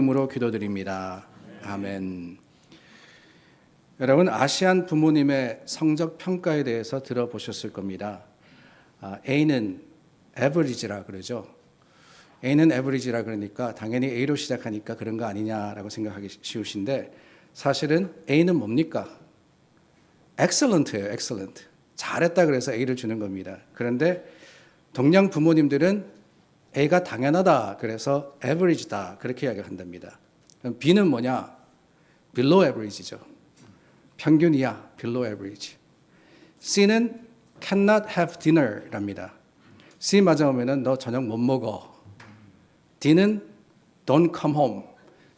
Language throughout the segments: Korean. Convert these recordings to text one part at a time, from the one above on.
이름으로 기도드립니다. 아멘. 여러분 아시안 부모님의 성적 평가에 대해서 들어보셨을 겁니다. 아, A는 average라 그러죠. A는 average라 그러니까 당연히 A로 시작하니까 그런 거 아니냐라고 생각하기 쉬우신데 사실은 A는 뭡니까? excellent예요, excellent. 잘했다 그래서 A를 주는 겁니다. 그런데 동양 부모님들은 A가 당연하다 그래서 average다 그렇게 이야기를 한답니다. 그럼 B는 뭐냐? below average죠. 평균 이야, below average. C는 cannot have dinner랍니다. C 맞아오면은 너 저녁 못 먹어. D는 don't come home.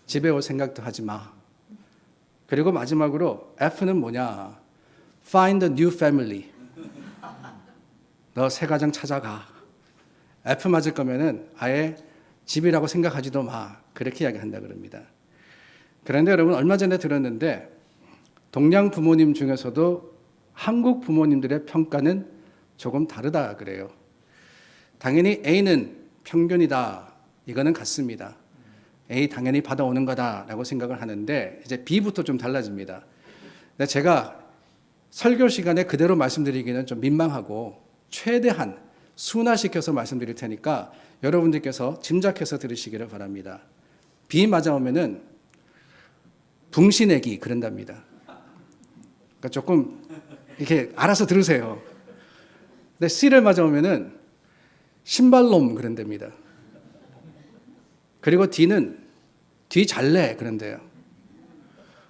집에 올 생각도 하지 마. 그리고 마지막으로 F는 뭐냐? Find a new family. 너 새 가정 찾아가. F 맞을 거면은 아예 집이라고 생각하지도 마. 그렇게 이야기한다 그럽니다. 그런데 여러분 얼마 전에 들었는데 동양 부모님 중에서도 한국 부모님들의 평가는 조금 다르다 그래요. 당연히 A는 평균이다. 이거는 같습니다. A 당연히 받아오는 거다라고 생각을 하는데 이제 B부터 좀 달라집니다. 제가 설교 시간에 그대로 말씀드리기는 좀 민망하고 최대한 순화시켜서 말씀드릴 테니까 여러분들께서 짐작해서 들으시기를 바랍니다. B 맞아오면은 붕신애기 그런답니다. 그러니까 조금 이렇게 알아서 들으세요. 근데 C를 맞아오면은 신발놈 그런답니다. 그리고 D는 뒤 잘래 그런데요.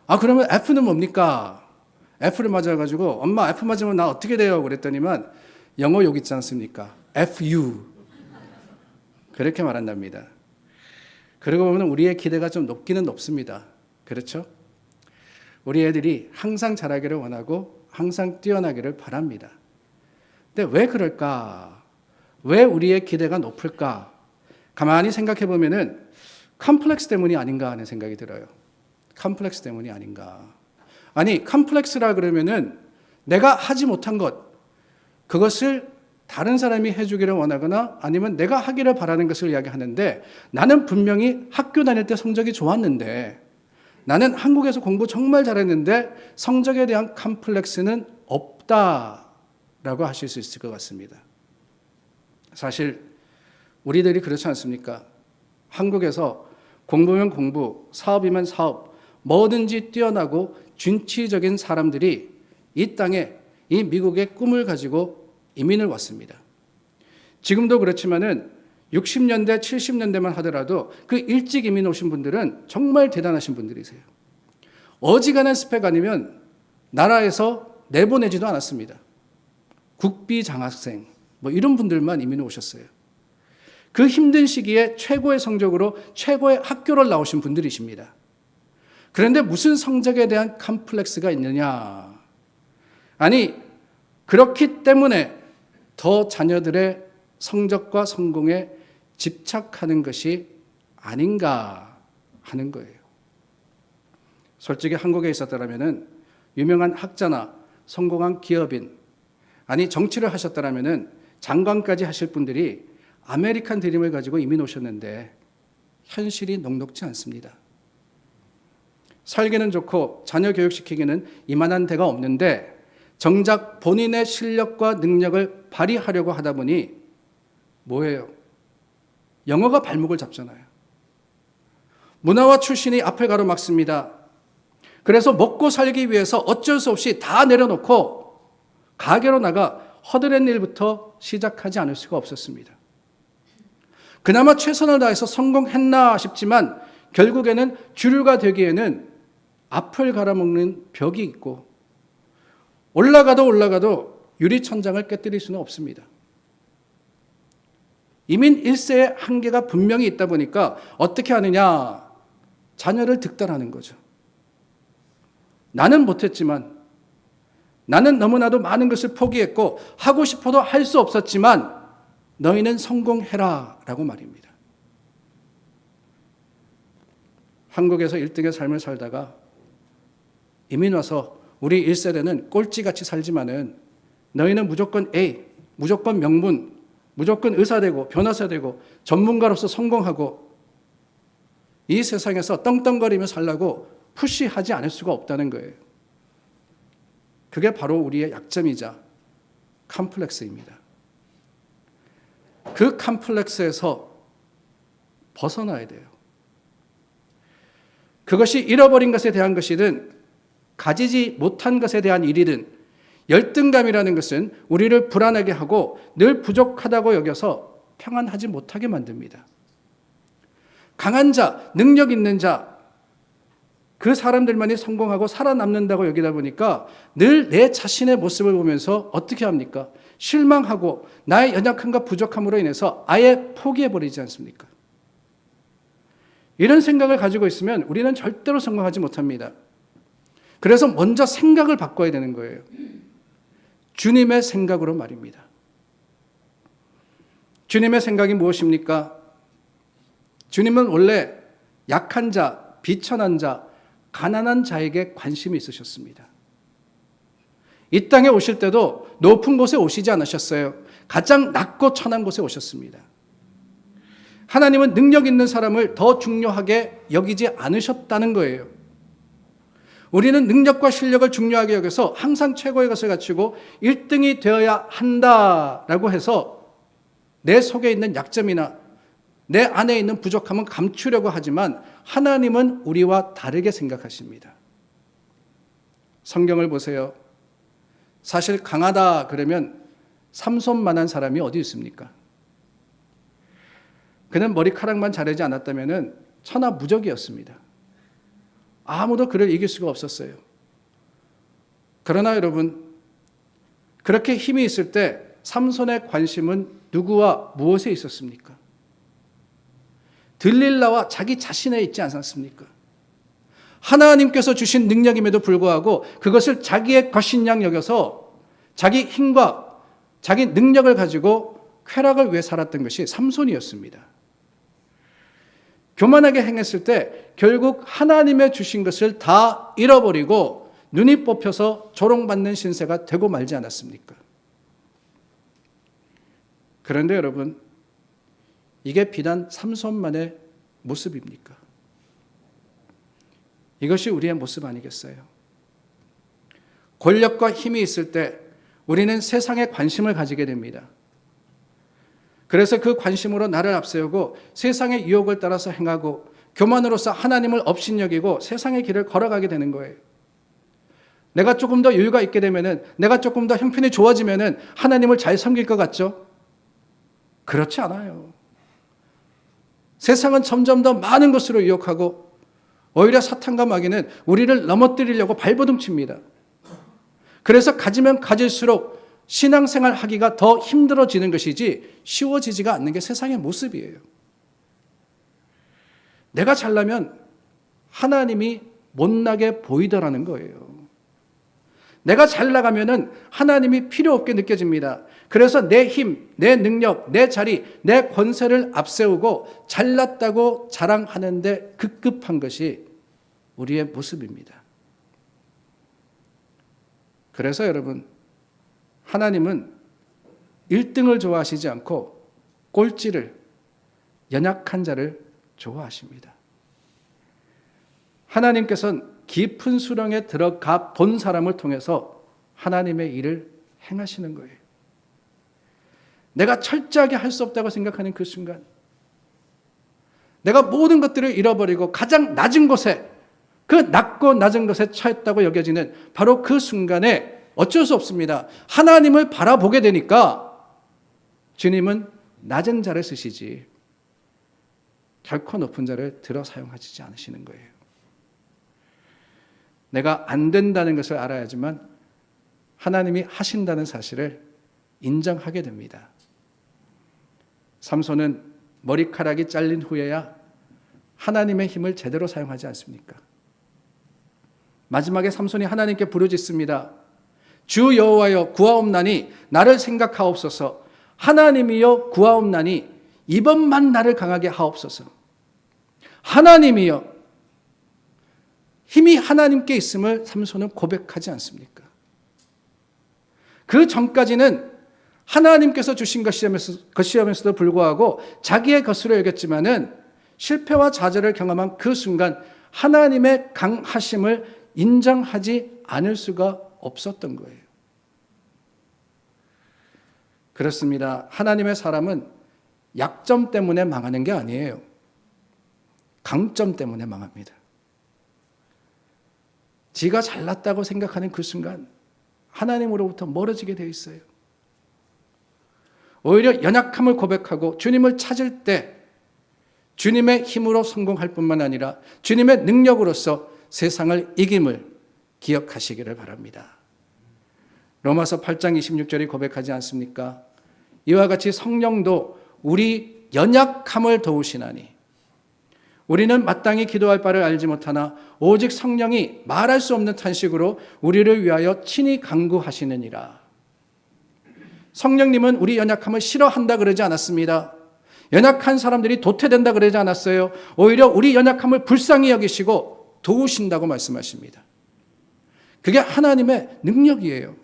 아 그러면 F는 뭡니까? F를 맞아가지고 엄마 F 맞으면 나 어떻게 돼요? 그랬더니만 영어 욕 있지 않습니까? FU 그렇게 말한답니다. 그러고 보면 우리의 기대가 좀 높기는 높습니다. 그렇죠? 우리 애들이 항상 잘하기를 원하고 항상 뛰어나기를 바랍니다. 근데 왜 그럴까? 왜 우리의 기대가 높을까? 가만히 생각해 보면은 컴플렉스 때문이 아닌가 하는 생각이 들어요. 컴플렉스 때문이 아닌가. 아니, 컴플렉스라 그러면은 내가 하지 못한 것, 그것을 다른 사람이 해주기를 원하거나 아니면 내가 하기를 바라는 것을 이야기하는데 나는 분명히 학교 다닐 때 성적이 좋았는데 나는 한국에서 공부 정말 잘했는데 성적에 대한 컴플렉스는 없다라고 하실 수 있을 것 같습니다. 사실 우리들이 그렇지 않습니까? 한국에서 공부면 공부, 사업이면 사업, 뭐든지 뛰어나고 준치적인 사람들이 이 땅에 이 미국의 꿈을 가지고 이민을 왔습니다. 지금도 그렇지만은 60년대, 70년대만 하더라도 그 일찍 이민 오신 분들은 정말 대단하신 분들이세요. 어지간한 스펙 아니면 나라에서 내보내지도 않았습니다. 국비 장학생, 뭐 이런 분들만 이민 오셨어요. 그 힘든 시기에 최고의 성적으로 최고의 학교를 나오신 분들이십니다. 그런데 무슨 성적에 대한 컴플렉스가 있느냐? 아니, 그렇기 때문에 더 자녀들의 성적과 성공에 집착하는 것이 아닌가 하는 거예요. 솔직히 한국에 있었더라면은 유명한 학자나 성공한 기업인 아니 정치를 하셨더라면은 장관까지 하실 분들이 아메리칸 드림을 가지고 이민 오셨는데 현실이 녹록지 않습니다. 살기는 좋고 자녀 교육시키기는 이만한 데가 없는데 정작 본인의 실력과 능력을 발휘하려고 하다 보니 뭐예요? 영어가 발목을 잡잖아요. 문화와 출신이 앞을 가로막습니다. 그래서 먹고 살기 위해서 어쩔 수 없이 다 내려놓고 가게로 나가 허드렛 일부터 시작하지 않을 수가 없었습니다. 그나마 최선을 다해서 성공했나 싶지만 결국에는 주류가 되기에는 앞을 갈아먹는 벽이 있고 올라가도 올라가도 유리천장을 깨뜨릴 수는 없습니다. 이민 1세의 한계가 분명히 있다 보니까 어떻게 하느냐? 자녀를 득달하는 거죠. 나는 못했지만 나는 너무나도 많은 것을 포기했고 하고 싶어도 할 수 없었지만 너희는 성공해라 라고 말입니다. 한국에서 1등의 삶을 살다가 이민 와서 우리 1세대는 꼴찌같이 살지만은 너희는 무조건 A, 무조건 명문, 무조건 의사 되고 변호사 되고 전문가로서 성공하고 이 세상에서 떵떵거리며 살라고 푸시하지 않을 수가 없다는 거예요. 그게 바로 우리의 약점이자 컴플렉스입니다. 그 컴플렉스에서 벗어나야 돼요. 그것이 잃어버린 것에 대한 것이든 가지지 못한 것에 대한 일이든 열등감이라는 것은 우리를 불안하게 하고 늘 부족하다고 여겨서 평안하지 못하게 만듭니다. 강한 자, 능력 있는 자, 그 사람들만이 성공하고 살아남는다고 여기다 보니까 늘 내 자신의 모습을 보면서 어떻게 합니까? 실망하고 나의 연약함과 부족함으로 인해서 아예 포기해버리지 않습니까? 이런 생각을 가지고 있으면 우리는 절대로 성공하지 못합니다. 그래서 먼저 생각을 바꿔야 되는 거예요. 주님의 생각으로 말입니다. 주님의 생각이 무엇입니까? 주님은 원래 약한 자, 비천한 자, 가난한 자에게 관심이 있으셨습니다. 이 땅에 오실 때도 높은 곳에 오시지 않으셨어요. 가장 낮고 천한 곳에 오셨습니다. 하나님은 능력 있는 사람을 더 중요하게 여기지 않으셨다는 거예요. 우리는 능력과 실력을 중요하게 여겨서 항상 최고의 것을 갖추고 1등이 되어야 한다라고 해서 내 속에 있는 약점이나 내 안에 있는 부족함은 감추려고 하지만 하나님은 우리와 다르게 생각하십니다. 성경을 보세요. 사실 강하다 그러면 삼손만한 사람이 어디 있습니까? 그는 머리카락만 자르지 않았다면 천하무적이었습니다. 아무도 그를 이길 수가 없었어요. 그러나 여러분, 그렇게 힘이 있을 때 삼손의 관심은 누구와 무엇에 있었습니까? 들릴라와 자기 자신에 있지 않았습니까? 하나님께서 주신 능력임에도 불구하고 그것을 자기의 것인 양 여겨서 자기 힘과 자기 능력을 가지고 쾌락을 위해 살았던 것이 삼손이었습니다. 교만하게 행했을 때 결국 하나님의 주신 것을 다 잃어버리고 눈이 뽑혀서 조롱받는 신세가 되고 말지 않았습니까? 그런데 여러분, 이게 비단 삼손만의 모습입니까? 이것이 우리의 모습 아니겠어요? 권력과 힘이 있을 때 우리는 세상에 관심을 가지게 됩니다. 그래서 그 관심으로 나를 앞세우고 세상의 유혹을 따라서 행하고 교만으로서 하나님을 업신여기고 세상의 길을 걸어가게 되는 거예요. 내가 조금 더 여유가 있게 되면은 내가 조금 더 형편이 좋아지면은 하나님을 잘 섬길 것 같죠? 그렇지 않아요. 세상은 점점 더 많은 것으로 유혹하고 오히려 사탄과 마귀는 우리를 넘어뜨리려고 발버둥 칩니다. 그래서 가지면 가질수록 신앙생활 하기가 더 힘들어지는 것이지 쉬워지지가 않는 게 세상의 모습이에요. 내가 잘나면 하나님이 못나게 보이더라는 거예요. 내가 잘 나가면은 하나님이 필요 없게 느껴집니다. 그래서 내 힘, 내 능력, 내 자리, 내 권세를 앞세우고 잘났다고 자랑하는데 급급한 것이 우리의 모습입니다. 그래서 여러분, 하나님은 1등을 좋아하시지 않고 꼴찌를, 연약한 자를 좋아하십니다. 하나님께서는 깊은 수렁에 들어가 본 사람을 통해서 하나님의 일을 행하시는 거예요. 내가 철저하게 할 수 없다고 생각하는 그 순간, 내가 모든 것들을 잃어버리고 가장 낮은 곳에, 그 낮고 낮은 것에 처했다고 여겨지는 바로 그 순간에 어쩔 수 없습니다. 하나님을 바라보게 되니까 주님은 낮은 자를 쓰시지 결코 높은 자를 들어 사용하시지 않으시는 거예요. 내가 안 된다는 것을 알아야지만 하나님이 하신다는 사실을 인정하게 됩니다. 삼손은 머리카락이 잘린 후에야 하나님의 힘을 제대로 사용하지 않습니까? 마지막에 삼손이 하나님께 부르짖습니다. 주 여호와여 구하옵나니 나를 생각하옵소서 하나님이여 구하옵나니 이번만 나를 강하게 하옵소서 하나님이여 힘이 하나님께 있음을 삼손은 고백하지 않습니까? 그 전까지는 하나님께서 주신 것이면서도 불구하고 자기의 것으로 여겼지만은 실패와 좌절을 경험한 그 순간 하나님의 강하심을 인정하지 않을 수가 없었던 거예요. 그렇습니다. 하나님의 사람은 약점 때문에 망하는 게 아니에요. 강점 때문에 망합니다. 지가 잘났다고 생각하는 그 순간 하나님으로부터 멀어지게 되어 있어요. 오히려 연약함을 고백하고 주님을 찾을 때 주님의 힘으로 성공할 뿐만 아니라 주님의 능력으로서 세상을 이김을 기억하시기를 바랍니다. 로마서 8장 26절이 고백하지 않습니까? 이와 같이 성령도 우리 연약함을 도우시나니 우리는 마땅히 기도할 바를 알지 못하나 오직 성령이 말할 수 없는 탄식으로 우리를 위하여 친히 간구하시느니라. 성령님은 우리 연약함을 싫어한다 그러지 않았습니다. 연약한 사람들이 도태된다 그러지 않았어요. 오히려 우리 연약함을 불쌍히 여기시고 도우신다고 말씀하십니다. 그게 하나님의 능력이에요.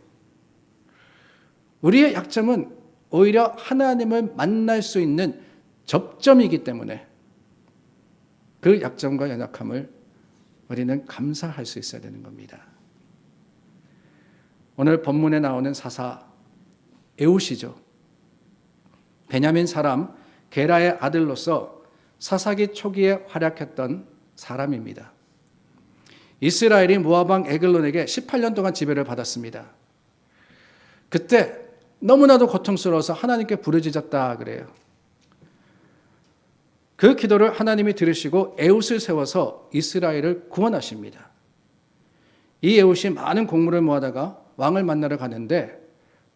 우리의 약점은 오히려 하나님을 만날 수 있는 접점이기 때문에 그 약점과 연약함을 우리는 감사할 수 있어야 되는 겁니다. 오늘 본문에 나오는 사사 에우시죠. 베냐민 사람 게라의 아들로서 사사기 초기에 활약했던 사람입니다. 이스라엘이 모아방 에글론에게 18년 동안 지배를 받았습니다. 그때 너무나도 고통스러워서 하나님께 부르짖었다 그래요. 그 기도를 하나님이 들으시고 에웃을 세워서 이스라엘을 구원하십니다. 이 에웃이 많은 곡물을 모아다가 왕을 만나러 가는데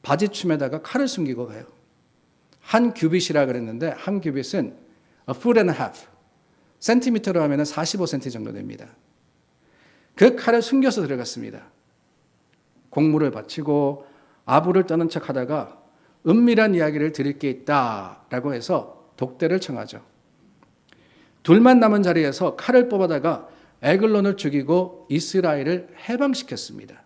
바지춤에다가 칼을 숨기고 가요. 한 규빗이라 그랬는데 한 규빗은 a foot and a half 센티미터로 하면 45cm 정도 됩니다. 그 칼을 숨겨서 들어갔습니다. 곡물을 바치고 아부를 떠는 척 하다가 은밀한 이야기를 드릴 게 있다 라고 해서 독대를 청하죠. 둘만 남은 자리에서 칼을 뽑아다가 에글론을 죽이고 이스라엘을 해방시켰습니다.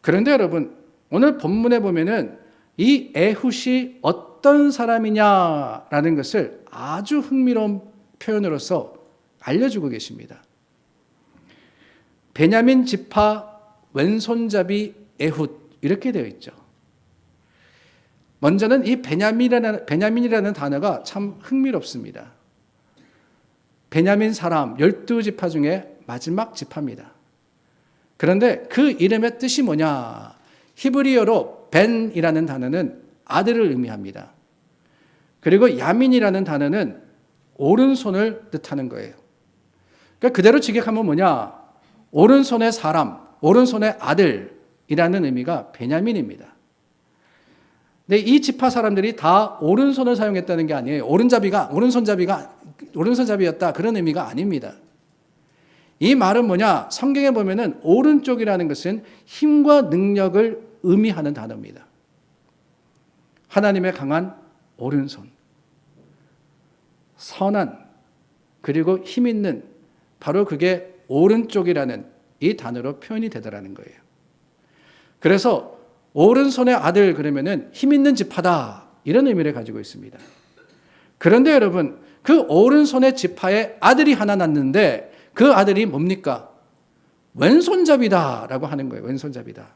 그런데 여러분, 오늘 본문에 보면은 이 에훗이 어떤 사람이냐라는 것을 아주 흥미로운 표현으로서 알려주고 계십니다. 베냐민 지파 왼손잡이 에훗 이렇게 되어 있죠. 먼저는 이 베냐민이라는, 베냐민이라는 단어가 참 흥미롭습니다. 베냐민 사람 12지파 중에 마지막 지파입니다. 그런데 그 이름의 뜻이 뭐냐? 히브리어로 벤이라는 단어는 아들을 의미합니다. 그리고 야민이라는 단어는 오른손을 뜻하는 거예요. 그러니까 그대로 직역하면 뭐냐? 오른손의 사람, 오른손의 아들이라는 의미가 베냐민입니다. 근데 이 지파 사람들이 다 오른손을 사용했다는 게 아니에요. 오른잡이가 오른손잡이가 오른손잡이였다 그런 의미가 아닙니다. 이 말은 뭐냐? 성경에 보면은 오른쪽이라는 것은 힘과 능력을 의미하는 단어입니다. 하나님의 강한 오른손. 선한 그리고 힘 있는 바로 그게 오른쪽이라는 이 단어로 표현이 되더라는 거예요. 그래서 오른손의 아들 그러면은 힘 있는 지파다 이런 의미를 가지고 있습니다. 그런데 여러분 그 오른손의 지파에 아들이 하나 났는데 그 아들이 뭡니까? 왼손잡이다라고 하는 거예요. 왼손잡이다.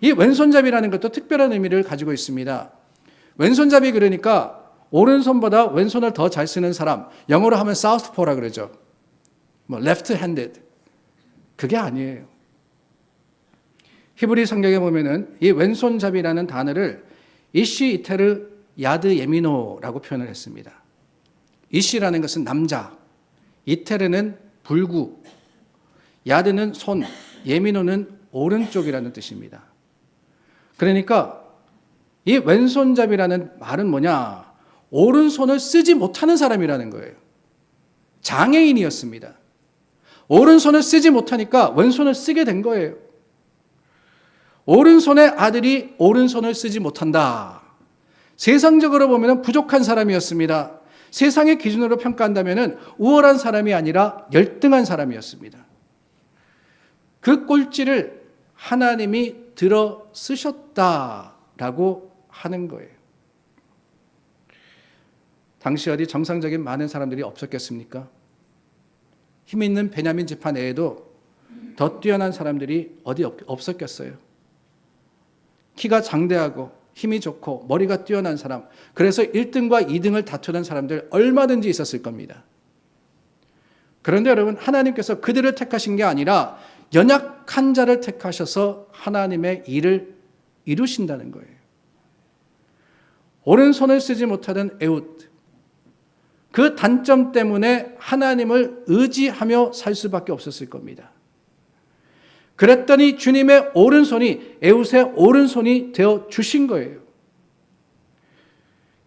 이 왼손잡이라는 것도 특별한 의미를 가지고 있습니다. 왼손잡이 그러니까 오른손보다 왼손을 더 잘 쓰는 사람, 영어로 하면 사우스포라 그러죠. 뭐 left handed. 그게 아니에요. 히브리 성경에 보면은 이 왼손잡이라는 단어를 이시 이테르 야드 예미노라고 표현을 했습니다. 이시라는 것은 남자, 이테르는 불구, 야드는 손, 예미노는 오른쪽이라는 뜻입니다. 그러니까 이 왼손잡이라는 말은 뭐냐? 오른손을 쓰지 못하는 사람이라는 거예요. 장애인이었습니다. 오른손을 쓰지 못하니까 왼손을 쓰게 된 거예요. 오른손의 아들이 오른손을 쓰지 못한다. 세상적으로 보면 부족한 사람이었습니다. 세상의 기준으로 평가한다면 우월한 사람이 아니라 열등한 사람이었습니다. 그 꼴찌를 하나님이 들어 쓰셨다라고 하는 거예요. 당시 어디 정상적인 많은 사람들이 없었겠습니까? 힘 있는 베냐민 지파 내에도 더 뛰어난 사람들이 어디 없- 없었겠어요. 키가 장대하고 힘이 좋고 머리가 뛰어난 사람, 그래서 1등과 2등을 다투는 사람들 얼마든지 있었을 겁니다. 그런데 여러분, 하나님께서 그들을 택하신 게 아니라 연약한 자를 택하셔서 하나님의 일을 이루신다는 거예요. 오른손을 쓰지 못하던 에웃. 그 단점 때문에 하나님을 의지하며 살 수밖에 없었을 겁니다. 그랬더니 주님의 오른손이 에웃의 오른손이 되어 주신 거예요.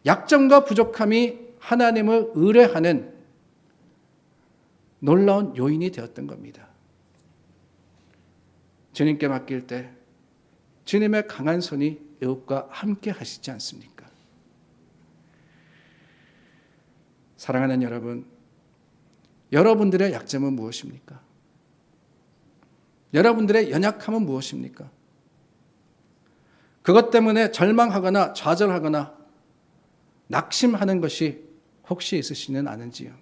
약점과 부족함이 하나님을 의뢰하는 놀라운 요인이 되었던 겁니다. 주님께 맡길 때 주님의 강한 손이 에웃과 함께 하시지 않습니까? 사랑하는 여러분, 여러분들의 약점은 무엇입니까? 여러분들의 연약함은 무엇입니까? 그것 때문에 절망하거나 좌절하거나 낙심하는 것이 혹시 있으시는 않은지요?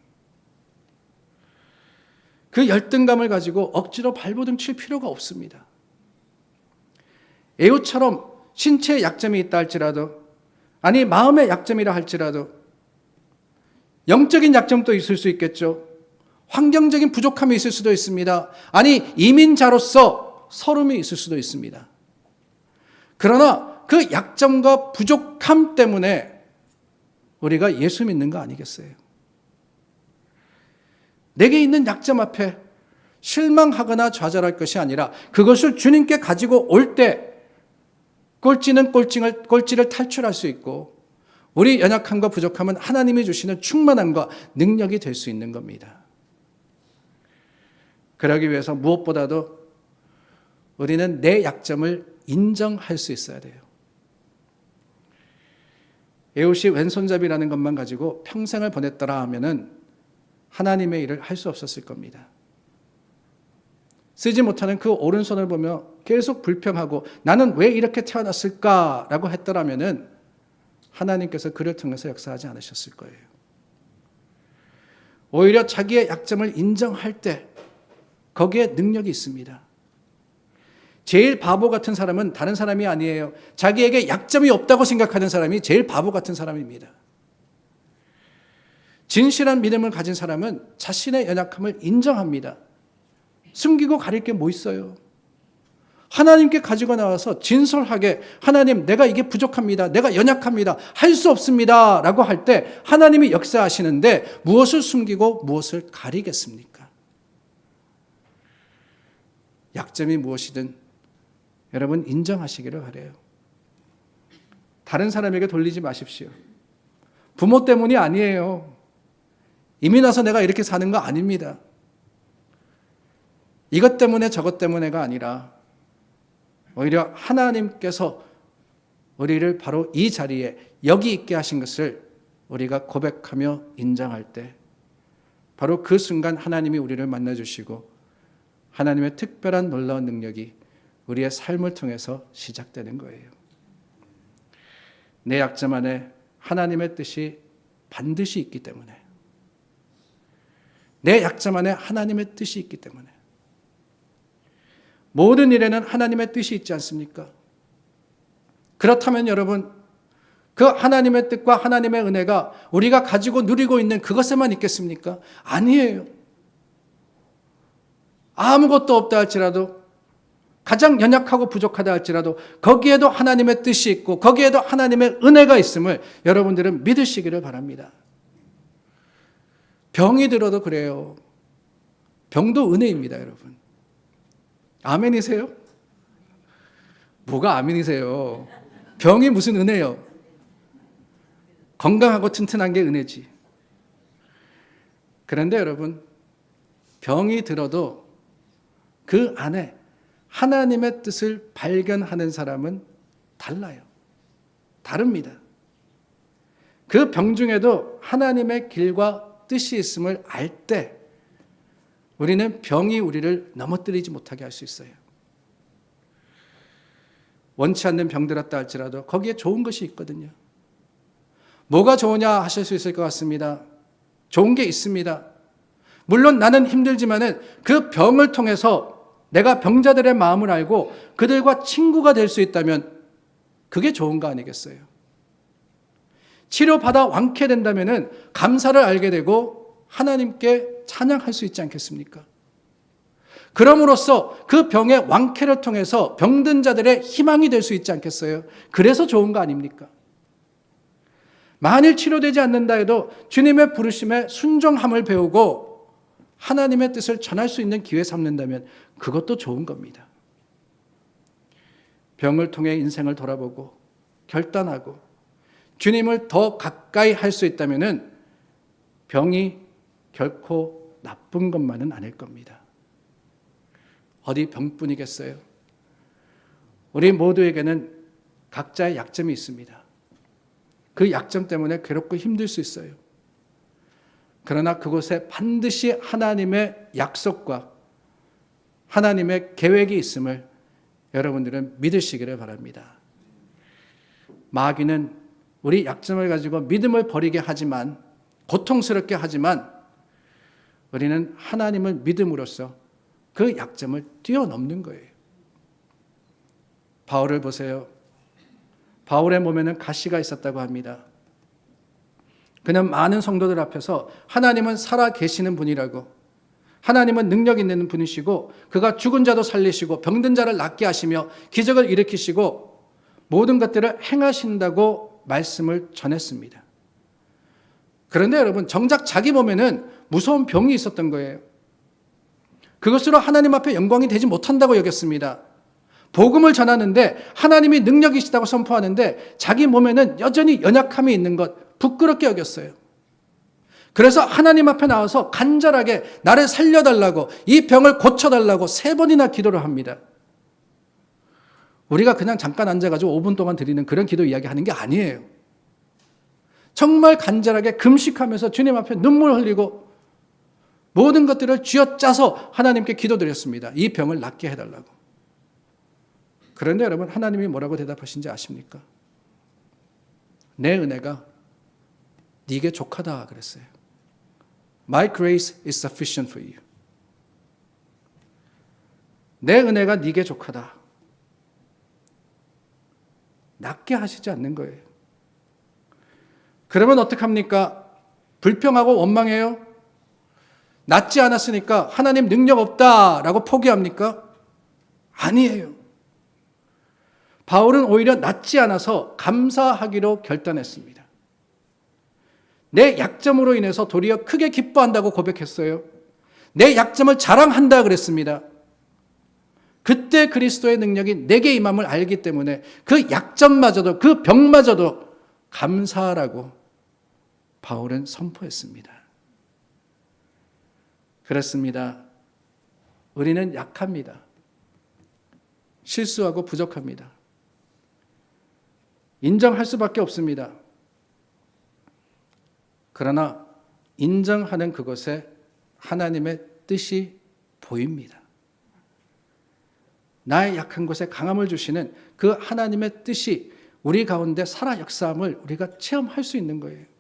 그 열등감을 가지고 억지로 발버둥 칠 필요가 없습니다. 에우처럼 신체에 약점이 있다 할지라도 아니 마음의 약점이라 할지라도 영적인 약점도 있을 수 있겠죠. 환경적인 부족함이 있을 수도 있습니다. 아니 이민자로서 서름이 있을 수도 있습니다. 그러나 그 약점과 부족함 때문에 우리가 예수 믿는 거 아니겠어요? 내게 있는 약점 앞에 실망하거나 좌절할 것이 아니라 그것을 주님께 가지고 올 때 꼴찌는 꼴찌를, 꼴찌를 탈출할 수 있고 우리 연약함과 부족함은 하나님이 주시는 충만함과 능력이 될 수 있는 겁니다. 그러기 위해서 무엇보다도 우리는 내 약점을 인정할 수 있어야 돼요. 에웃이 왼손잡이라는 것만 가지고 평생을 보냈더라 하면은 하나님의 일을 할 수 없었을 겁니다. 쓰지 못하는 그 오른손을 보며 계속 불평하고 나는 왜 이렇게 태어났을까라고 했더라면은 하나님께서 그를 통해서 역사하지 않으셨을 거예요. 오히려 자기의 약점을 인정할 때 거기에 능력이 있습니다. 제일 바보 같은 사람은 다른 사람이 아니에요. 자기에게 약점이 없다고 생각하는 사람이 제일 바보 같은 사람입니다. 진실한 믿음을 가진 사람은 자신의 연약함을 인정합니다. 숨기고 가릴 게 뭐 있어요? 하나님께 가지고 나와서 진솔하게 하나님 내가 이게 부족합니다. 내가 연약합니다. 할 수 없습니다. 라고 할 때 하나님이 역사하시는데 무엇을 숨기고 무엇을 가리겠습니까? 약점이 무엇이든 여러분 인정하시기를 바래요. 다른 사람에게 돌리지 마십시오. 부모 때문이 아니에요. 이미 나서 내가 이렇게 사는 거 아닙니다. 이것 때문에 저것 때문에가 아니라 오히려 하나님께서 우리를 바로 이 자리에 여기 있게 하신 것을 우리가 고백하며 인정할 때 바로 그 순간 하나님이 우리를 만나 주시고 하나님의 특별한 놀라운 능력이 우리의 삶을 통해서 시작되는 거예요. 내 약점 안에 하나님의 뜻이 반드시 있기 때문에 내 약점 안에 하나님의 뜻이 있기 때문에 모든 일에는 하나님의 뜻이 있지 않습니까? 그렇다면 여러분, 그 하나님의 뜻과 하나님의 은혜가 우리가 가지고 누리고 있는 그것에만 있겠습니까? 아니에요. 아무것도 없다 할지라도 가장 연약하고 부족하다 할지라도 거기에도 하나님의 뜻이 있고 거기에도 하나님의 은혜가 있음을 여러분들은 믿으시기를 바랍니다. 병이 들어도 그래요. 병도 은혜입니다, 여러분. 아멘이세요? 뭐가 아멘이세요? 병이 무슨 은혜요? 건강하고 튼튼한 게 은혜지. 그런데 여러분, 병이 들어도 그 안에 하나님의 뜻을 발견하는 사람은 달라요. 다릅니다. 그 병 중에도 하나님의 길과 뜻이 있음을 알 때 우리는 병이 우리를 넘어뜨리지 못하게 할 수 있어요. 원치 않는 병들었다 할지라도 거기에 좋은 것이 있거든요. 뭐가 좋으냐 하실 수 있을 것 같습니다. 좋은 게 있습니다. 물론 나는 힘들지만은 그 병을 통해서 내가 병자들의 마음을 알고 그들과 친구가 될 수 있다면 그게 좋은 거 아니겠어요? 치료받아 완쾌된다면은 감사를 알게 되고 하나님께 찬양할 수 있지 않겠습니까? 그럼으로써 그 병의 완쾌를 통해서 병든 자들의 희망이 될 수 있지 않겠어요? 그래서 좋은 거 아닙니까? 만일 치료되지 않는다 해도 주님의 부르심에 순종함을 배우고 하나님의 뜻을 전할 수 있는 기회 삼는다면 그것도 좋은 겁니다. 병을 통해 인생을 돌아보고 결단하고 주님을 더 가까이 할 수 있다면은 병이 결코 나쁜 것만은 아닐 겁니다. 어디 병뿐이겠어요? 우리 모두에게는 각자의 약점이 있습니다. 그 약점 때문에 괴롭고 힘들 수 있어요. 그러나 그곳에 반드시 하나님의 약속과 하나님의 계획이 있음을 여러분들은 믿으시기를 바랍니다. 마귀는 우리 약점을 가지고 믿음을 버리게 하지만 고통스럽게 하지만 우리는 하나님을 믿음으로써 그 약점을 뛰어넘는 거예요. 바울을 보세요. 바울의 몸에는 가시가 있었다고 합니다. 그는 많은 성도들 앞에서 하나님은 살아 계시는 분이라고 하나님은 능력 있는 분이시고 그가 죽은 자도 살리시고 병든 자를 낫게 하시며 기적을 일으키시고 모든 것들을 행하신다고 말씀을 전했습니다. 그런데 여러분 정작 자기 몸에는 무서운 병이 있었던 거예요. 그것으로 하나님 앞에 영광이 되지 못한다고 여겼습니다. 복음을 전하는데 하나님이 능력이시다고 선포하는데 자기 몸에는 여전히 연약함이 있는 것 부끄럽게 여겼어요. 그래서 하나님 앞에 나와서 간절하게 나를 살려달라고 이 병을 고쳐달라고 세 번이나 기도를 합니다. 우리가 그냥 잠깐 앉아가지고 5분 동안 드리는 그런 기도 이야기 하는 게 아니에요. 정말 간절하게 금식하면서 주님 앞에 눈물 흘리고 모든 것들을 쥐어짜서 하나님께 기도드렸습니다. 이 병을 낫게 해달라고. 그런데 여러분 하나님이 뭐라고 대답하신지 아십니까? 내 은혜가 네게 족하다 그랬어요. My grace is sufficient for you. 내 은혜가 네게 족하다. 낫게 하시지 않는 거예요. 그러면 어떡합니까? 불평하고 원망해요? 낫지 않았으니까 하나님 능력 없다라고 포기합니까? 아니에요. 바울은 오히려 낫지 않아서 감사하기로 결단했습니다. 내 약점으로 인해서 도리어 크게 기뻐한다고 고백했어요. 내 약점을 자랑한다 그랬습니다. 그때 그리스도의 능력이 내게 임함을 알기 때문에 그 약점마저도 그 병마저도 감사하라고 바울은 선포했습니다. 그렇습니다. 우리는 약합니다. 실수하고 부족합니다. 인정할 수밖에 없습니다. 그러나 인정하는 그것에 하나님의 뜻이 보입니다. 나의 약한 곳에 강함을 주시는 그 하나님의 뜻이 우리 가운데 살아 역사함을 우리가 체험할 수 있는 거예요.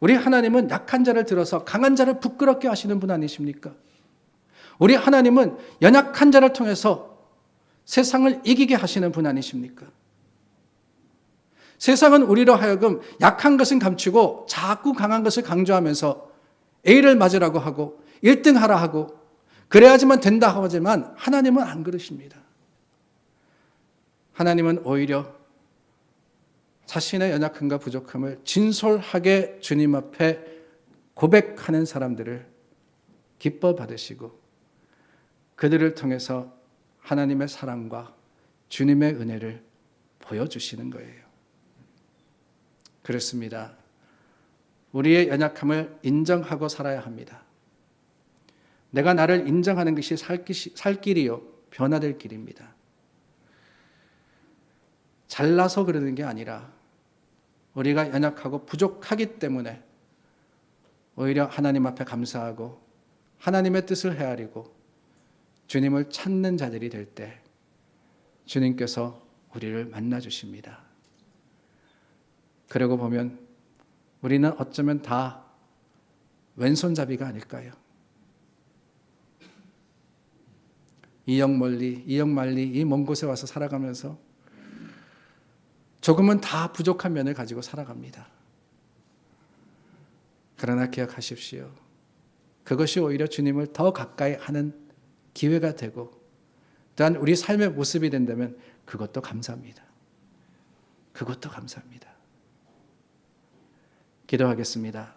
우리 하나님은 약한 자를 들어서 강한 자를 부끄럽게 하시는 분 아니십니까? 우리 하나님은 연약한 자를 통해서 세상을 이기게 하시는 분 아니십니까? 세상은 우리로 하여금 약한 것은 감추고 자꾸 강한 것을 강조하면서 A를 맞으라고 하고 1등 하라 하고 그래야지만 된다 하지만 하나님은 안 그러십니다. 하나님은 오히려 자신의 연약함과 부족함을 진솔하게 주님 앞에 고백하는 사람들을 기뻐 받으시고 그들을 통해서 하나님의 사랑과 주님의 은혜를 보여주시는 거예요. 그렇습니다. 우리의 연약함을 인정하고 살아야 합니다. 내가 나를 인정하는 것이 살, 살 길이요, 변화될 길입니다. 잘나서 그러는 게 아니라 우리가 연약하고 부족하기 때문에 오히려 하나님 앞에 감사하고 하나님의 뜻을 헤아리고 주님을 찾는 자들이 될 때 주님께서 우리를 만나 주십니다. 그러고 보면 우리는 어쩌면 다 왼손잡이가 아닐까요? 이역 멀리, 이역 말리, 이 먼 곳에 와서 살아가면서 조금은 다 부족한 면을 가지고 살아갑니다. 그러나 기억하십시오. 그것이 오히려 주님을 더 가까이 하는 기회가 되고, 또한 우리 삶의 모습이 된다면 그것도 감사합니다. 그것도 감사합니다. 기도하겠습니다.